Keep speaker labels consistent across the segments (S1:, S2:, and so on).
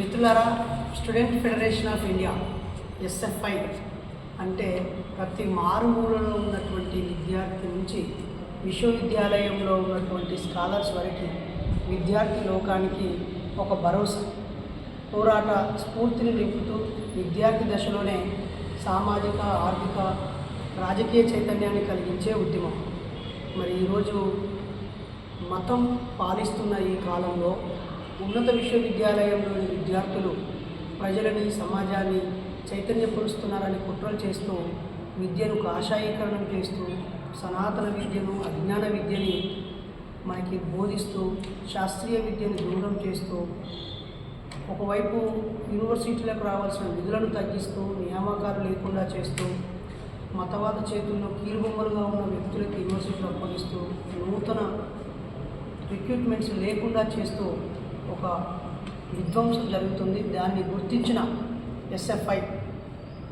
S1: మిత్రులారా student federation of India SFI అంటే ప్రతి మారుమూలలో ఉన్నటువంటి విద్యార్థి నుంచి విశ్వవిద్యాలయంలో ఉన్నటువంటి స్కాలర్స్ వరకు విద్యార్థి లోకానికి ఒక భరోసా. పోరాట స్ఫూర్తిని నింపుతూ విద్యార్థి దశలోనే సామాజిక ఆర్థిక రాజకీయ చైతన్యాన్ని కలిగించే ఉద్యమం. మరి ఈరోజు మతం పాలిస్తున్న ఈ కాలంలో ఉన్నత విశ్వవిద్యాలయంలోని విద్యార్థులు ప్రజలని సమాజాన్ని చైతన్యపరుస్తున్నారని కుట్రలు చేస్తూ విద్యను కాషాయీకరణం చేస్తూ సనాతన విద్యను అజ్ఞాన విద్యని మనకి బోధిస్తూ శాస్త్రీయ విద్యను దూరం చేస్తూ ఒకవైపు యూనివర్సిటీలకు రావాల్సిన నిధులను తగ్గిస్తూ నియామకాలు లేకుండా చేస్తూ మతవాద చేతుల్లో కీలుబొమ్మలుగా ఉన్న వ్యక్తులకు యూనివర్సిటీలు అప్పగిస్తూ నూతన రిక్రూట్మెంట్స్ లేకుండా చేస్తూ ఒక విధ్వంసం జరుగుతుంది. దాన్ని గుర్తించిన ఎస్ఎఫ్ఐ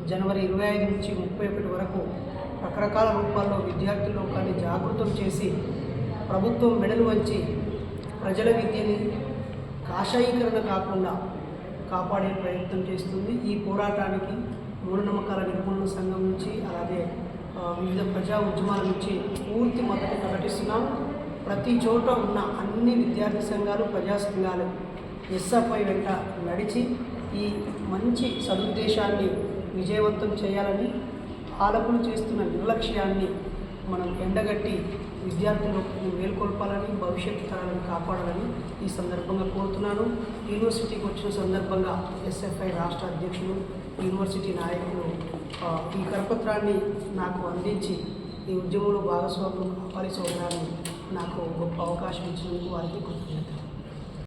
S1: జనవరి ఇరవై ఐదు నుంచి ముప్పై ఒకటి వరకు రకరకాల రూపాల్లో విద్యార్థుల్లో లోకాన్ని జాగృతం చేసి ప్రభుత్వం మెడలు వంచి ప్రజల విద్యని కాషాయీకరణ కాకుండా కాపాడే ప్రయత్నం చేస్తుంది. ఈ పోరాటానికి మూఢనమ్మకాల నిర్మూలన సంఘం నుంచి అలాగే వివిధ ప్రజా ఉద్యమాల నుంచి పూర్తి మద్దతు ప్రకటిస్తున్నాం. ప్రతి చోట ఉన్న అన్ని విద్యార్థి సంఘాలు ప్రజా సంఘాలు ఎస్ఎఫ్ఐ వెంట నడిచి ఈ మంచి సదుద్దేశాన్ని విజయవంతం చేయాలని పాలకులు చేస్తున్న నిర్లక్ష్యాన్ని మనం ఎండగట్టి విద్యార్థులకు మేల్కొల్పాలని భవిష్యత్తు తరాలను కాపాడాలని ఈ సందర్భంగా కోరుతున్నాను. యూనివర్సిటీకి వచ్చిన సందర్భంగా ఎస్ఎఫ్ఐ రాష్ట్ర అధ్యక్షులు యూనివర్సిటీ నాయకులు ఈ కరపత్రాన్ని నాకు అందించి ఈ ఉద్యమంలో భాగస్వాములు కాపాడి సోదరాన్ని నాకు గొప్ప అవకాశం ఇచ్చినందుకు వారికి కృతజ్ఞతలు.